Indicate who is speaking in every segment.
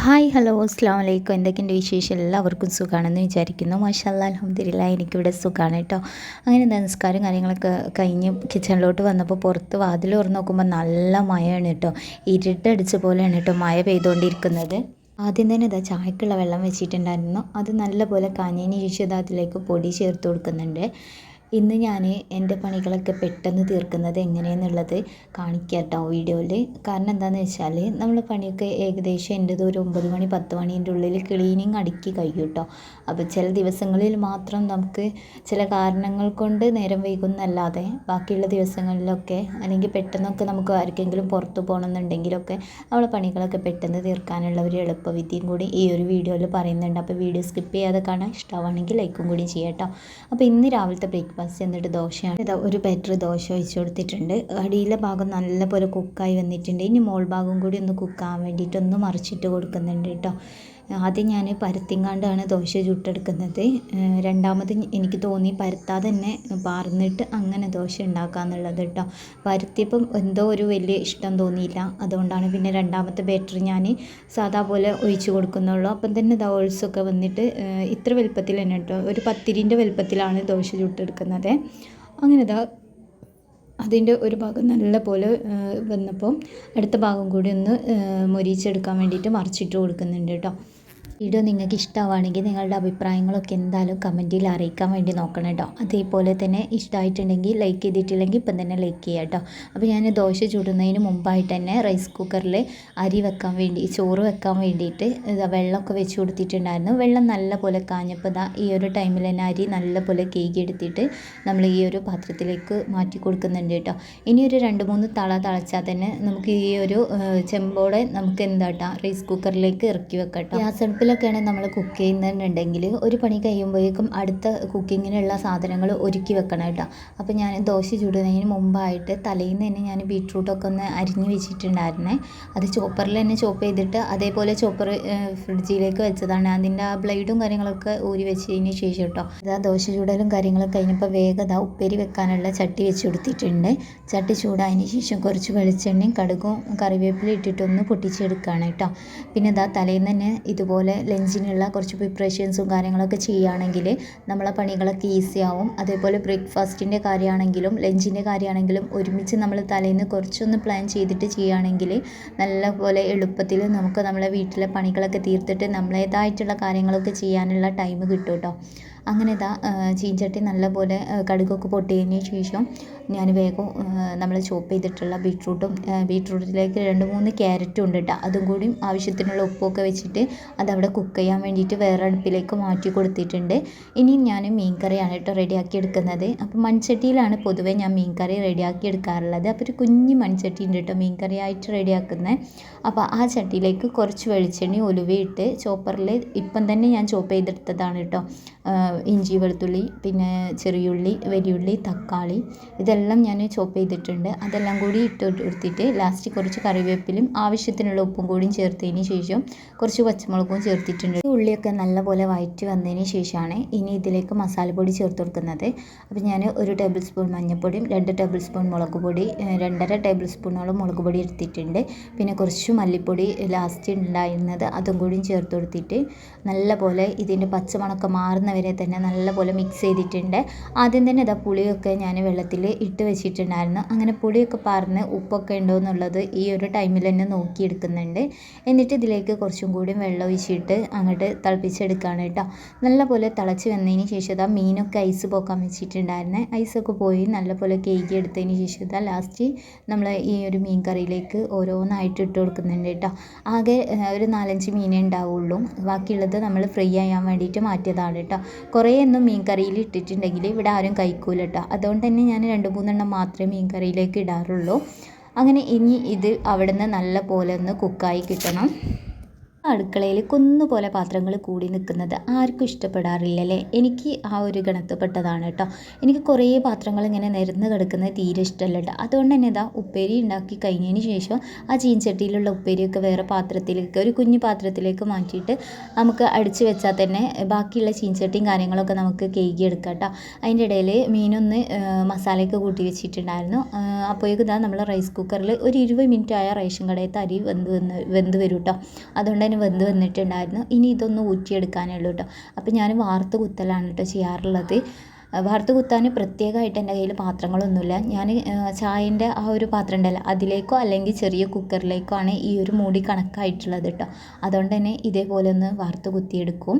Speaker 1: Hi hello അസ്സാം വലൈക്കും എന്തൊക്കെയുണ്ട് വിശേഷം? എല്ലാവർക്കും സുഖമാണെന്ന് വിചാരിക്കുന്നു. മാഷാല്ല അലഹമ്മദില്ല എനിക്കിവിടെ സുഖമാണ് കേട്ടോ. അങ്ങനെ നമസ്കാരം കാര്യങ്ങളൊക്കെ കഴിഞ്ഞ് കിച്ചണിലോട്ട് വന്നപ്പോൾ പുറത്ത് വാതിൽ തുറന്ന് നോക്കുമ്പോൾ നല്ല മഴയാണ് കേട്ടോ. ഇരുട്ടടിച്ച പോലെയാണ് കേട്ടോ മഴ പെയ്തുകൊണ്ടിരിക്കുന്നത് ആദ്യം തന്നെ ഇതാ ചായക്കുള്ള വെള്ളം വെച്ചിട്ടുണ്ടായിരുന്നു. അത് നല്ലപോലെ കാഞ്ഞതിന് ശേഷം അതിലേക്ക് പൊടി ചേർത്ത് കൊടുക്കുന്നുണ്ട്. ഇന്ന് ഞാൻ എന്റെ പണികളൊക്കെ പെട്ടെന്ന് തീർക്കുന്നത് എങ്ങനെയെന്നുള്ളത് കാണിക്കാം കേട്ടോ വീഡിയോയിൽ കാരണം എന്താണെന്ന് വെച്ചാൽ നമ്മൾ പണിയൊക്കെ ഏകദേശം എന്റെത് ഒരു ഒമ്പത് മണി പത്ത് മണീന്റെ ഉള്ളിൽ ക്ലീനിങ് അടുക്കി കഴിയും കേട്ടോ അപ്പോൾ ചില ദിവസങ്ങളിൽ മാത്രം നമുക്ക് ചില കാരണങ്ങൾ കൊണ്ട് നേരം വൈകുന്നല്ലാതെ ബാക്കിയുള്ള ദിവസങ്ങളിലൊക്കെ അല്ലെങ്കിൽ പെട്ടെന്നൊക്കെ നമുക്ക് ആർക്കെങ്കിലും പുറത്ത് പോകണമെന്നുണ്ടെങ്കിലൊക്കെ നമ്മളെ പണികളൊക്കെ പെട്ടെന്ന് തീർക്കാനുള്ള ഒരു എളുപ്പവിദ്യയും കൂടി ഈ ഒരു വീഡിയോയിൽ പറയുന്നുണ്ട്. അപ്പോൾ വീഡിയോ സ്കിപ്പ് ചെയ്യാതെ കാണാൻ ഇഷ്ടമാണെങ്കിൽ ലൈക്കും കൂടി ചെയ്യാം കേട്ടോ അപ്പോൾ ഇന്ന് രാവിലത്തെ ബ്രേക്ക് ബ്രേക്ക്ഫാസ്റ്റ് എന്നിട്ട് ദോശയാണ്. ഇതാ ഒരു ബെറ്റർ ദോശ ഒഴിച്ച് കൊടുത്തിട്ടുണ്ട്. അടിയിലെ ഭാഗം നല്ലപോലെ കുക്കായി വന്നിട്ടുണ്ട്. ഇനി മോൾ ഭാഗം കൂടി ഒന്ന് കുക്കാൻ വേണ്ടിയിട്ട് ഒന്ന് മറിച്ചിട്ട് കൊടുക്കുന്നുണ്ട് കേട്ടോ. ആദ്യം ഞാൻ പരത്തിങ്ങാണ്ടാണ് ദോശ ചുട്ടെടുക്കുന്നത്. രണ്ടാമത് എനിക്ക് തോന്നി പരത്താതെ തന്നെ പാർന്നിട്ട് അങ്ങനെ ദോശ ഉണ്ടാക്കാന്നുള്ളത് കേട്ടോ പരത്തിയപ്പം എന്തോ ഒരു വലിയ ഇഷ്ടം തോന്നിയില്ല. അതുകൊണ്ടാണ് പിന്നെ രണ്ടാമത്തെ ബാറ്ററി ഞാൻ സാധാ പോലെ ഒഴിച്ച് കൊടുക്കുന്നുള്ളൂ. അപ്പം തന്നെ ദോൾസൊക്കെ വന്നിട്ട് ഇത്ര വലുപ്പത്തിൽ തന്നെ കേട്ടോ ഒരു പത്തിരിന്റെ വലുപ്പത്തിലാണ് ദോശ ചുട്ടെടുക്കുന്നത്. അങ്ങനെ ഇതാ അതിന്റെ ഒരു ഭാഗം നല്ല പോലെ വന്നപ്പോൾ അടുത്ത ഭാഗം കൂടി ഒന്ന് മൊരിച്ചെടുക്കാൻ വേണ്ടിയിട്ട് മറിച്ചിട്ട് കൊടുക്കുന്നുണ്ട് കേട്ടോ വീഡിയോ നിങ്ങൾക്ക് ഇഷ്ടമാവുകയാണെങ്കിൽ നിങ്ങളുടെ അഭിപ്രായങ്ങളൊക്കെ എന്തായാലും കമന്റിൽ അറിയിക്കാൻ വേണ്ടി നോക്കണം കേട്ടോ. അതേപോലെ തന്നെ ഇഷ്ടമായിട്ടുണ്ടെങ്കിൽ ലൈക്ക് ചെയ്തിട്ടില്ലെങ്കിൽ ഇപ്പം തന്നെ ലൈക്ക് ചെയ്യുക കേട്ടോ. അപ്പോൾ ഞാൻ ദോശ ചൂടുന്നതിന് മുമ്പായിട്ട് തന്നെ റൈസ് കുക്കറിൽ അരി വെക്കാൻ വേണ്ടി ചോറ് വെക്കാൻ വേണ്ടിയിട്ട് വെള്ളമൊക്കെ വെച്ച് കൊടുത്തിട്ടുണ്ടായിരുന്നു. വെള്ളം നല്ല പോലെ കാഞ്ഞപ്പോൾ ഇതാ ഈ ഒരു ടൈമിൽ തന്നെ അരി നല്ല പോലെ കേകി എടുത്തിട്ട് നമ്മൾ ഈ ഒരു പാത്രത്തിലേക്ക് മാറ്റി കൊടുക്കുന്നുണ്ട് കേട്ടോ. ഇനി ഒരു രണ്ട് മൂന്ന് തള തളച്ചാൽ തന്നെ നമുക്ക് ഈ ഒരു ചെമ്പോടെ നമുക്ക് എന്താ റൈസ് കുക്കറിലേക്ക് ഇറക്കി വെക്കാം കേട്ടോ ഗ്യാസ് അടുപ്പിൽ അടുപ്പിലൊക്കെയാണ് നമ്മൾ കുക്ക് ചെയ്യുന്നുണ്ടെങ്കിൽ ഒരു പണി കഴിയുമ്പോഴേക്കും അടുത്ത കുക്കിങ്ങിനുള്ള സാധനങ്ങൾ ഒരുക്കി വെക്കണം കേട്ടോ. അപ്പോൾ ഞാൻ ദോശ ചുടുന്നതിന് മുമ്പായിട്ട് തലേന്ന് തന്നെ ഞാൻ ബീട്രൂട്ടൊക്കെ ഒന്ന് അരിഞ്ഞ് വെച്ചിട്ടുണ്ടായിരുന്നേ. അത് ചോപ്പറിൽ തന്നെ ചോപ്പ് ചെയ്തിട്ട് അതേപോലെ ചോപ്പർ ഫ്രിഡ്ജിലേക്ക് വെച്ചതാണ്. അതിന്റെ ആ ബ്ലേഡും കാര്യങ്ങളൊക്കെ ഊരി വെച്ചതിന് ശേഷം കേട്ടോ. അത് ആ ദോശ ചൂടലും കാര്യങ്ങളൊക്കെ കഴിഞ്ഞപ്പോൾ വേഗത ഉപ്പേരി വെക്കാനുള്ള ചട്ടി വെച്ച് കൊടുത്തിട്ടുണ്ട്. ചട്ടി ചൂടായതിന് ശേഷം കുറച്ച് വെളിച്ചെണ്ണയും കടുകും കറിവേപ്പിലും ഇട്ടിട്ടൊന്ന് പൊട്ടിച്ചെടുക്കുകയാണ് കേട്ടോ. പിന്നെ ഇതാ തലേന്ന് തന്നെ ഇതുപോലെ ലഞ്ചിനുള്ള കുറച്ച് പ്രിപ്പറേഷൻസും കാര്യങ്ങളൊക്കെ ചെയ്യുകയാണെങ്കിൽ നമ്മളെ പണികളൊക്കെ ഈസി ആവും. അതേപോലെ ബ്രേക്ക്ഫാസ്റ്റിന്റെ കാര്യമാണെങ്കിലും ലഞ്ചിന്റെ കാര്യമാണെങ്കിലും ഒരുമിച്ച് നമ്മൾ തലേന്ന് കുറച്ചൊന്ന് പ്ലാൻ ചെയ്തിട്ട് ചെയ്യുകയാണെങ്കിൽ നല്ല പോലെ എളുപ്പത്തിൽ നമുക്ക് നമ്മളെ വീട്ടിലെ പണികളൊക്കെ തീർത്തിട്ട് നമ്മളേതായിട്ടുള്ള കാര്യങ്ങളൊക്കെ ചെയ്യാനുള്ള ടൈം കിട്ടും കേട്ടോ അങ്ങനെ ഇതാ ചീഞ്ചട്ടി നല്ലപോലെ കടുകൊക്കെ പൊട്ടിയതിന് ശേഷം ഞാൻ വേഗം നമ്മൾ ചോപ്പ് ചെയ്തിട്ടുള്ള ബീട്രൂട്ടും ബീട്രൂട്ടിലേക്ക് രണ്ട് മൂന്ന് ക്യാരറ്റും ഉണ്ട് കേട്ടോ അതും കൂടി ആവശ്യത്തിനുള്ള ഉപ്പൊക്കെ വെച്ചിട്ട് അതവിടെ കുക്ക് ചെയ്യാൻ വേണ്ടിയിട്ട് വേറെ അടുപ്പിലേക്ക് മാറ്റി കൊടുത്തിട്ടുണ്ട്. ഇനിയും ഞാൻ മീൻ കറിയാണ് കേട്ടോ റെഡിയാക്കി എടുക്കുന്നത്. അപ്പോൾ മൺചട്ടിയിലാണ് പൊതുവേ ഞാൻ മീൻ കറി റെഡിയാക്കി എടുക്കാറുള്ളത്. അപ്പോൾ ഒരു കുഞ്ഞ് മൺചട്ടി ഉണ്ട് കേട്ടോ മീൻ കറിയായിട്ട് റെഡിയാക്കുന്നത് അപ്പോൾ ആ ചട്ടിയിലേക്ക് കുറച്ച് വെളിച്ചെണ്ണി ഒലുവയിട്ട് ചോപ്പറിൽ ഇപ്പം തന്നെ ഞാൻ ചോപ്പ് ചെയ്തെടുത്തതാണ് കേട്ടോ ഇഞ്ചി വെളുത്തുള്ളി പിന്നെ ചെറിയുള്ളി വലിയുള്ളി തക്കാളി ഇതെല്ലാം ഞാൻ ചോപ്പ് ചെയ്തിട്ടുണ്ട്. അതെല്ലാം കൂടി ഇട്ട് കൊടുത്തിട്ട് ലാസ്റ്റ് കുറച്ച് കറിവേപ്പിലും ആവശ്യത്തിനുള്ള ഉപ്പും കൂടിയും ചേർത്തതിന് ശേഷം കുറച്ച് പച്ചമുളകും ചേർത്തിട്ടുണ്ട്. ഉള്ളിയൊക്കെ നല്ലപോലെ വഴറ്റി വന്നതിന് ശേഷമാണ് ഇനി ഇതിലേക്ക് മസാലപ്പൊടി ചേർത്ത് കൊടുക്കുന്നത്. അപ്പോൾ ഞാൻ ഒരു ടേബിൾ സ്പൂൺ മഞ്ഞൾപ്പൊടിയും രണ്ട് ടേബിൾ സ്പൂൺ മുളക് പൊടി രണ്ടര ടേബിൾ സ്പൂണോളം മുളക് പൊടി എടുത്തിട്ടുണ്ട്. പിന്നെ കുറച്ച് മല്ലിപ്പൊടി ലാസ്റ്റ് ഉണ്ടായിരുന്നത് അതും കൂടിയും ചേർത്ത് കൊടുത്തിട്ട് നല്ലപോലെ ഇതിന്റെ പച്ചമണക്കം മാറുന്നവരെ തന്നെ നല്ലപോലെ മിക്സ് ചെയ്തിട്ടുണ്ട്. ആദ്യം തന്നെ ഇതാ പുളിയൊക്കെ ഞാൻ വെള്ളത്തിൽ ഇട്ട് വെച്ചിട്ടുണ്ടായിരുന്നു. അങ്ങനെ പുളിയൊക്കെ പാർന്ന് ഉപ്പൊക്കെ ഉണ്ടോ എന്നുള്ളത് ഈ ഒരു ടൈമിൽ തന്നെ നോക്കിയെടുക്കുന്നുണ്ട്. എന്നിട്ട് ഇതിലേക്ക് കുറച്ചും കൂടി വെള്ളം ഒഴിച്ചിട്ട് അങ്ങോട്ട് തിളപ്പിച്ചെടുക്കുകയാണ് കേട്ടോ. നല്ലപോലെ തിളച്ച് വന്നതിന് ശേഷം ഇതാ മീനൊക്കെ ഐസ് പോക്കാൻ വെച്ചിട്ടുണ്ടായിരുന്നേ. ഐസൊക്കെ പോയി നല്ലപോലെ കേക്ക് എടുത്തതിന് ശേഷം ഇതാ ലാസ്റ്റ് നമ്മൾ ഈ ഒരു മീൻ കറിയിലേക്ക് ഓരോന്നായിട്ട് ഇട്ട് കൊടുക്കുന്നുണ്ട് കേട്ടോ. ആകെ ഒരു നാലഞ്ച് മീനേ ഉണ്ടാവുള്ളൂ. ബാക്കിയുള്ളത് നമ്മൾ ഫ്രൈ ചെയ്യാൻ വേണ്ടിയിട്ട് മാറ്റിയതാണ് കേട്ടോ. കുറേ ഒന്നും മീൻ കറിയിൽ ഇട്ടിട്ടുണ്ടെങ്കിൽ ഇവിടെ ആരും കഴിക്കൂല കേട്ടോ അതുകൊണ്ട് തന്നെ ഞാൻ രണ്ട് മൂന്നെണ്ണം മാത്രമേ മീൻ കറിയിലേക്ക് ഇടാറുള്ളൂ. അങ്ങനെ ഇനി ഇത് അവിടുന്ന് നല്ല പോലെ ഒന്ന് കുക്കായി കിട്ടണം. അടുക്കളയിൽ കുന്നുപോലെ പാത്രങ്ങൾ കൂടി നിൽക്കുന്നത് ആർക്കും ഇഷ്ടപ്പെടാറില്ലല്ലേ? എനിക്ക് ആ ഒരു ഗണത്തിൽപ്പെട്ടതാണ് കേട്ടോ. എനിക്ക് കുറേ പാത്രങ്ങൾ ഇങ്ങനെ നിരന്ന് കിടക്കുന്നത് തീരെ ഇഷ്ടമല്ല കേട്ടോ. അതുകൊണ്ട് തന്നെ ഇതാ ഉപ്പേരി ഉണ്ടാക്കി കഴിഞ്ഞതിന് ശേഷം ആ ചീൻചട്ടിയിലുള്ള ഉപ്പേരിയൊക്കെ വേറെ പാത്രത്തിലേക്ക് ഒരു കുഞ്ഞു പാത്രത്തിലേക്ക് മാറ്റിയിട്ട് നമുക്ക് അടിച്ചു വെച്ചാൽ തന്നെ ബാക്കിയുള്ള ചീൻചട്ടിയും കാര്യങ്ങളൊക്കെ നമുക്ക് കേകി എടുക്കാം കേട്ടോ. അതിന്റെ ഇടയിൽ മീനൊന്ന് മസാലയൊക്കെ കൂട്ടി വെച്ചിട്ടുണ്ടായിരുന്നു. അപ്പോഴേക്കും ഇതാ നമ്മൾ റൈസ് കുക്കറിൽ ഒരു ഇരുപത് മിനിറ്റ് ആയ റേഷൻ കടയത്തെ അരി വെന്ത് വന്ന് വെന്ത് വരും കേട്ടോ. അതുകൊണ്ട് തന്നെ വെന്ത് വന്നിട്ടുണ്ടായിരുന്നു. ഇനി ഇതൊന്ന് ഊറ്റിയെടുക്കാനേ ഉള്ളൂ കേട്ടോ അപ്പോൾ ഞാൻ വാർത്ത് കുത്തലാണ് കേട്ടോ ചെയ്യാറുള്ളത്. വാർത്ത് കുത്താൻ പ്രത്യേകമായിട്ട് എന്റെ കയ്യിൽ പാത്രങ്ങളൊന്നുമില്ല. ഞാൻ ചായന്റെ ആ ഒരു പാത്രം ഉണ്ടല്ലോ അതിലേക്കോ അല്ലെങ്കിൽ ചെറിയ കുക്കറിലേക്കോ ആണ് ഈ ഒരു മൂടി കണക്കായിട്ടുള്ളത് കേട്ടോ അതുകൊണ്ട് തന്നെ ഇതേപോലെ ഒന്ന് വാർത്ത് കുത്തിയെടുക്കും.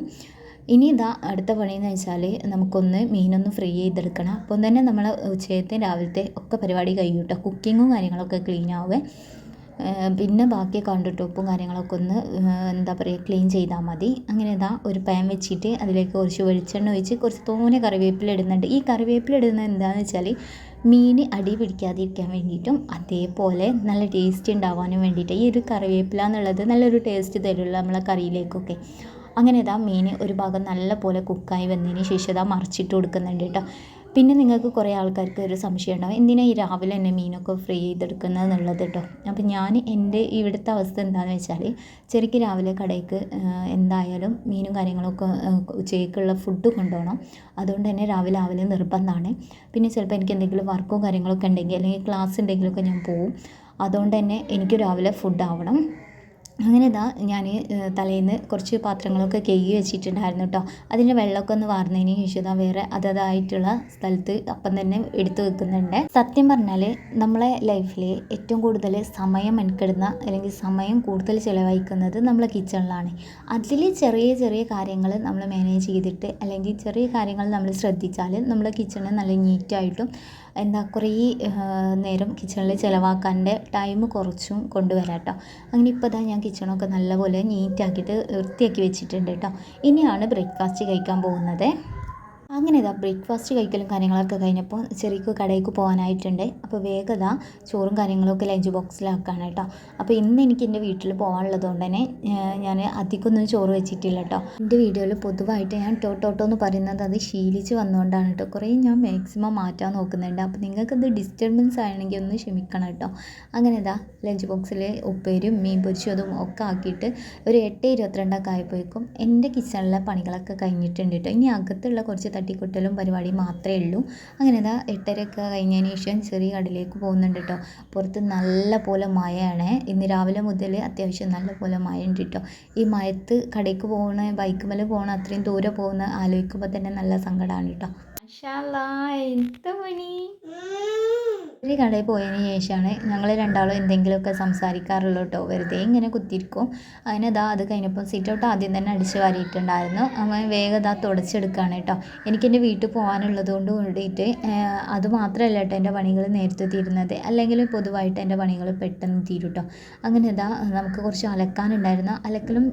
Speaker 1: ഇനി ഇതാ അടുത്ത പണിയെന്ന് വെച്ചാൽ നമുക്കൊന്ന് മീനൊന്ന് ഫ്രൈ ചെയ്തെടുക്കണം. അപ്പം തന്നെ നമ്മൾ ഉച്ചയത്തെ രാവിലത്തെ ഒക്കെ പരിപാടി കഴിയും കേട്ടോ കുക്കിങ്ങും കാര്യങ്ങളൊക്കെ ക്ലീൻ ആവുക പിന്നെ ബാക്കി കണ്ടിട്ട് ഉപ്പും കാര്യങ്ങളൊക്കെ ഒന്ന് എന്താ പറയുക ക്ലീൻ ചെയ്താൽ മതി. അങ്ങനെ ഇതാ ഒരു പാൻ വെച്ചിട്ട് അതിലേക്ക് കുറച്ച് വെളിച്ചെണ്ണ ഒഴിച്ച് കുറച്ച് തോനെ കറിവേപ്പില ഇടുന്നുണ്ട്. ഈ കറിവേപ്പില ഇടുന്നത് എന്താണെന്ന് വെച്ചാൽ മീൻ അടി പിടിക്കാതിരിക്കാൻ വേണ്ടിയിട്ടും അതേപോലെ നല്ല ടേസ്റ്റ് ഉണ്ടാവാനും വേണ്ടിയിട്ട് ഈ ഒരു കറിവേപ്പില എന്നുള്ളത് നല്ലൊരു ടേസ്റ്റ് തരുമല്ലോ നമ്മളെ കറിയിലേക്കൊക്കെ. അങ്ങനെ ഇതാ മീൻ ഒരു ഭാഗം നല്ല പോലെ കുക്കായി വന്നതിന് ശേഷം ഇതാ മറിച്ചിട്ട് കൊടുക്കുന്നുണ്ട് കേട്ടോ. പിന്നെ നിങ്ങൾക്ക് കുറേ ആൾക്കാർക്ക് ഒരു സംശയം ഉണ്ടാവും. എന്തിനാണ് ഈ രാവിലെ തന്നെ മീനൊക്കെ ഫ്രൈ ചെയ്തെടുക്കുന്നത് എന്നുള്ളത് കേട്ടോ അപ്പം ഞാൻ എന്റെ ഇവിടുത്തെ അവസ്ഥ എന്താണെന്ന് വെച്ചാൽ ശരിക്കും രാവിലെ കടയ്ക്ക് എന്തായാലും മീനും കാര്യങ്ങളൊക്കെ ഉച്ചയ്ക്കുള്ള ഫുഡ് കൊണ്ടുപോകണം. അതുകൊണ്ട് തന്നെ രാവിലെ രാവിലെ നിർബന്ധമാണ് പിന്നെ ചിലപ്പോൾ എനിക്ക് എന്തെങ്കിലും വർക്കോ കാര്യങ്ങളൊക്കെ ഉണ്ടെങ്കിൽ അല്ലെങ്കിൽ ക്ലാസ് ഉണ്ടെങ്കിലൊക്കെ ഞാൻ പോവും. അതുകൊണ്ട് തന്നെ എനിക്ക് രാവിലെ ഫുഡ് ആവണം. അങ്ങനെ ഇതാ ഞാൻ തലേന്ന് കുറച്ച് പാത്രങ്ങളൊക്കെ കഴുകി വെച്ചിട്ടുണ്ടായിരുന്നു കേട്ടോ അതിന്റെ വെള്ളമൊക്കെ ഒന്ന് വാർന്നതിന് ശേഷം ഇതാ വേറെ അതതായിട്ടുള്ള സ്ഥലത്ത് അപ്പം തന്നെ എടുത്തു വെക്കുന്നുണ്ട്. സത്യം പറഞ്ഞാൽ നമ്മളെ ലൈഫിൽ ഏറ്റവും കൂടുതൽ സമയം മെനക്കെടുന്ന അല്ലെങ്കിൽ സമയം കൂടുതൽ ചിലവഴിക്കുന്നത് നമ്മളെ കിച്ചണിലാണ്. അതിൽ ചെറിയ ചെറിയ കാര്യങ്ങൾ നമ്മൾ മാനേജ് ചെയ്തിട്ട് അല്ലെങ്കിൽ ചെറിയ കാര്യങ്ങൾ നമ്മൾ ശ്രദ്ധിച്ചാൽ നമ്മളെ കിച്ചണ് നല്ല നീറ്റായിട്ടും എന്താ കുറേ നേരം കിച്ചണിൽ ചിലവാക്കാന്റെ ടൈം കുറച്ചും കൊണ്ടുവരാം കേട്ടോ അങ്ങനെ ഇപ്പോൾ ഇതാ ഞാൻ കിച്ചണൊക്കെ നല്ലപോലെ നീറ്റാക്കിയിട്ട് വൃത്തിയാക്കി വെച്ചിട്ടുണ്ട് കേട്ടോ. ഇനിയാണ് ബ്രേക്ക്ഫാസ്റ്റ് കഴിക്കാൻ പോകുന്നത്. അങ്ങനെ ഇതാ ബ്രേക്ക്ഫാസ്റ്റ് കഴിക്കലും കാര്യങ്ങളൊക്കെ കഴിഞ്ഞപ്പോൾ ചെറിയ കടയിലേക്ക് പോകാനായിട്ടുണ്ട്. അപ്പോൾ വേഗത ചോറും കാര്യങ്ങളൊക്കെ ലഞ്ച് ബോക്സിലാക്കാണ് കേട്ടോ. അപ്പോൾ ഇന്ന് എനിക്ക് എന്റെ വീട്ടിൽ പോകാനുള്ളത് കൊണ്ട് തന്നെ ഞാൻ അധികമൊന്നും ചോറ് വെച്ചിട്ടില്ല കേട്ടോ. എന്റെ വീഡിയോയിൽ പൊതുവായിട്ട് ഞാൻ ടോട്ടോട്ടോ എന്ന് പറയുന്നത് അത് ശീലിച്ച് വന്നുകൊണ്ടാണ് കേട്ടോ. കുറേ ഞാൻ മാക്സിമം മാറ്റാൻ നോക്കുന്നുണ്ട്. അപ്പോൾ നിങ്ങൾക്കത് ഡിസ്റ്റർബൻസ് ആണെങ്കിൽ ഒന്ന് ക്ഷമിക്കണം കേട്ടോ. അങ്ങനെ ഇതാ ലഞ്ച് ബോക്സിൽ ഉപ്പേരും മീൻ പൊരിച്ചതും ഒക്കെ ആക്കിയിട്ട് ഒരു എട്ട് ഇരുപത്തിരണ്ടൊക്കെ ആയപ്പോഴേക്കും എന്റെ കിച്ചണിലെ പണികളൊക്കെ കഴിഞ്ഞിട്ടുണ്ട് കേട്ടോ. ഇനി അകത്തുള്ള കുറച്ച് തട്ടിക്കൊട്ടലും പരിപാടി മാത്രമേ ഉള്ളൂ. അങ്ങനെ ഇതാ എട്ടരയൊക്കെ കഴിഞ്ഞതിന് ശേഷം ചെറിയ കടയിലേക്ക് പോകുന്നുണ്ട് കേട്ടോ പുറത്ത് നല്ല പോലെ മഴയാണ്. ഇന്ന് രാവിലെ മുതൽ അത്യാവശ്യം നല്ല പോലെ മഴ ഉണ്ട് കേട്ടോ ഈ മഴത്ത് കടയ്ക്ക് പോകുന്ന ബൈക്ക് മേലെ പോകണ അത്രയും ദൂരെ പോകുന്ന ആലോചിക്കുമ്പോൾ തന്നെ നല്ല സങ്കടമാണ് കേട്ടോ എന്താ പണി? ഒരു കടയിൽ പോയതിന് ശേഷമാണ് ഞങ്ങൾ രണ്ടാളും എന്തെങ്കിലുമൊക്കെ സംസാരിക്കാറുള്ളൂ കേട്ടോ വെറുതെ ഇങ്ങനെ കുത്തിയിരിക്കും. അങ്ങനെ ഇതാ അത് കഴിഞ്ഞപ്പോൾ സീറ്റ് ഔട്ട് ആദ്യം തന്നെ അടിച്ച് വാരിയിട്ടുണ്ടായിരുന്നു. അവൻ വേഗം ഇതാ തുടച്ചെടുക്കുകയാണ് കേട്ടോ എനിക്കെന്റെ വീട്ടിൽ പോകാനുള്ളത് കൊണ്ട് കൂടിയിട്ട് അത് മാത്രമല്ല കേട്ടോ എന്റെ പണികൾ നേരത്തെ തീരുന്നത്. അല്ലെങ്കിൽ പൊതുവായിട്ട് എന്റെ പണികൾ പെട്ടെന്ന് തീരും കേട്ടോ അങ്ങനെ ഇതാ നമുക്ക് കുറച്ച് അലക്കാനുണ്ടായിരുന്നു. അലക്കലും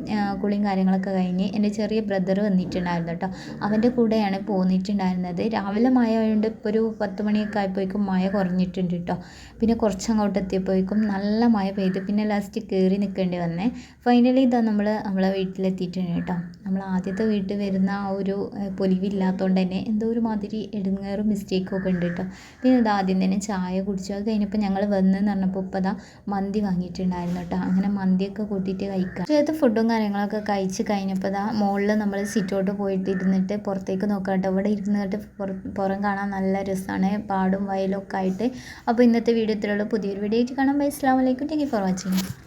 Speaker 1: കുളിയും കാര്യങ്ങളൊക്കെ കഴിഞ്ഞ് എന്റെ ചെറിയ ബ്രദർ വന്നിട്ടുണ്ടായിരുന്നു കേട്ടോ അവന്റെ കൂടെയാണ് പോന്നിട്ടുണ്ടായിരുന്നത്. രാവിലെ മഴ ആയതുകൊണ്ട് ഇപ്പോൾ ഒരു പത്ത് മണിയൊക്കെ ആയപ്പോഴേക്കും മഴ കുറഞ്ഞിട്ടുണ്ട് കേട്ടോ പിന്നെ കുറച്ച് അങ്ങോട്ട് എത്തിയപ്പോഴേക്കും നല്ല മഴ പെയ്ത്. പിന്നെ ലാസ്റ്റ് കയറി നിൽക്കേണ്ടി വന്നേ. ഫൈനലി ഇതാ നമ്മൾ നമ്മളെ വീട്ടിലെത്തിയിട്ടുണ്ട് കേട്ടോ നമ്മൾ ആദ്യത്തെ വീട്ടിൽ വരുന്ന ആ ഒരു പൊലിവില്ലാത്തതുകൊണ്ട് തന്നെ എന്തോ ഒരു മാതിരി എടുങ്ങേറും മിസ്റ്റേക്കും ഒക്കെ ഉണ്ട് കേട്ടോ പിന്നെ ഇത് ആദ്യം തന്നെ ചായ കുടിച്ചു. അത് കഴിഞ്ഞപ്പോൾ ഞങ്ങൾ വന്ന് എന്ന് പറഞ്ഞപ്പോൾ ഇപ്പോൾ അതാ മന്തി വാങ്ങിയിട്ടുണ്ടായിരുന്നു കേട്ടോ അങ്ങനെ മന്തിയൊക്കെ കൂട്ടിയിട്ട് കഴിക്കാം. ചേർത്ത് ഫുഡും കാര്യങ്ങളൊക്കെ കഴിച്ച് കഴിഞ്ഞപ്പോൾ അതാ മുകളിൽ നമ്മൾ സിറ്റോട്ട് പോയിട്ട് ഇരുന്നിട്ട് പുറത്തേക്ക് നോക്കാം കേട്ടോ ഇവിടെ ഇരുന്നിട്ട് പുറം കാണാൻ നല്ല രസമാണ് പാടും വയലും ഒക്കെ ആയിട്ട്. അപ്പോൾ ഇന്നത്തെ വീഡിയോ ഇത്രയുള്ളൂ പുതിയൊരു വീഡിയോ ആയിട്ട് കാണാം. ബൈ. അസ്സാം വലൈക്കും താങ്ക് യു ഫോർ വാച്ചിങ്